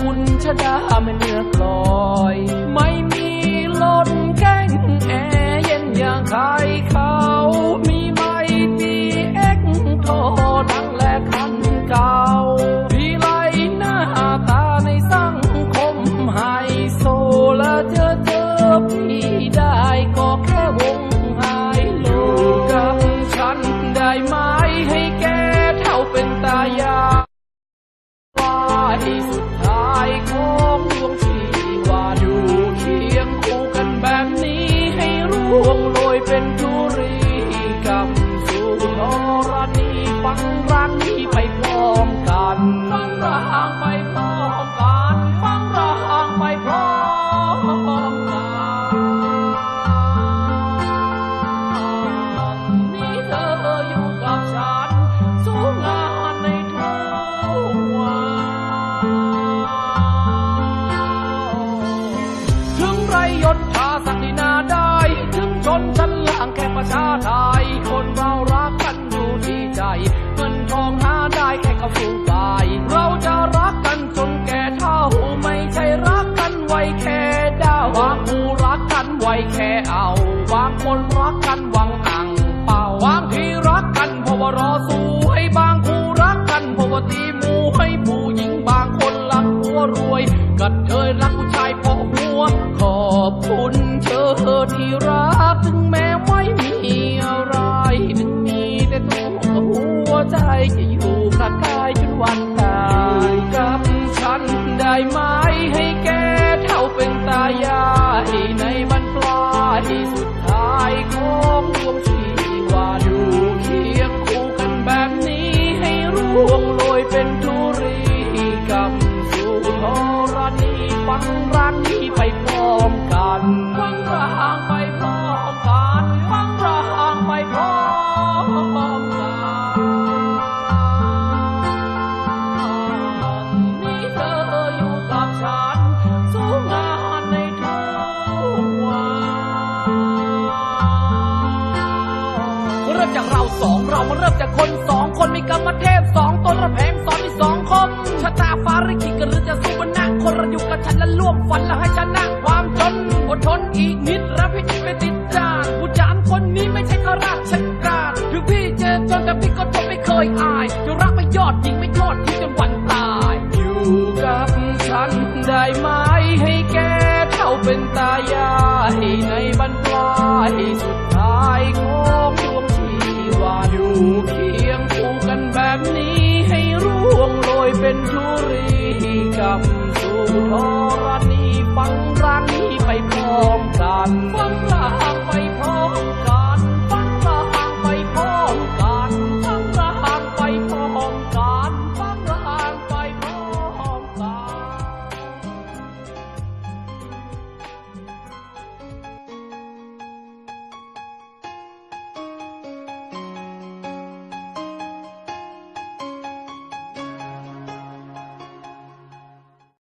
คุณชะดาไม่เนื้อกลอย ไม่มีลนแก้งแอเย็นอย่างใครเขา สู่ กับฟูงไปเราจะรักกันจนแก่เท่า ไม่ใช่รักกันไว้แค่ดาวบางคู่รักกันไว้แค่เอา บางคนรักกันหวังอ่างเป่าบางที่รักกันเพราะว่ารอสู้ให้บางคู่รักกันเพราะว่าตีมูให้ผู้หญิงบางคนรักหัวรวยกัดเธยรักผู้ชายเพราะหัว ขอบคุณเธอที่รักถึงแม้ จะอยู่กับกายจนวันตายกับฉันได้ไหมให้แกเท่าเป็นตายายในบรรปลายสุดท้ายของดวงชี สองเรามาเริ่มจากคนสองคนมีกรรมเทพสองตนระแพงสอนมีสองคมชะตาฟ้าริขิตกันหรือจะสู้บนหน้าคนเราอยู่กับฉันและร่วมฝันและให้ฉัน อยู่เคียงคู่กันแบบนี้ ให้ร่วงโรยเป็นธุรีกับสู่ธรณีฟังรังนี้ไปพร้อมกัน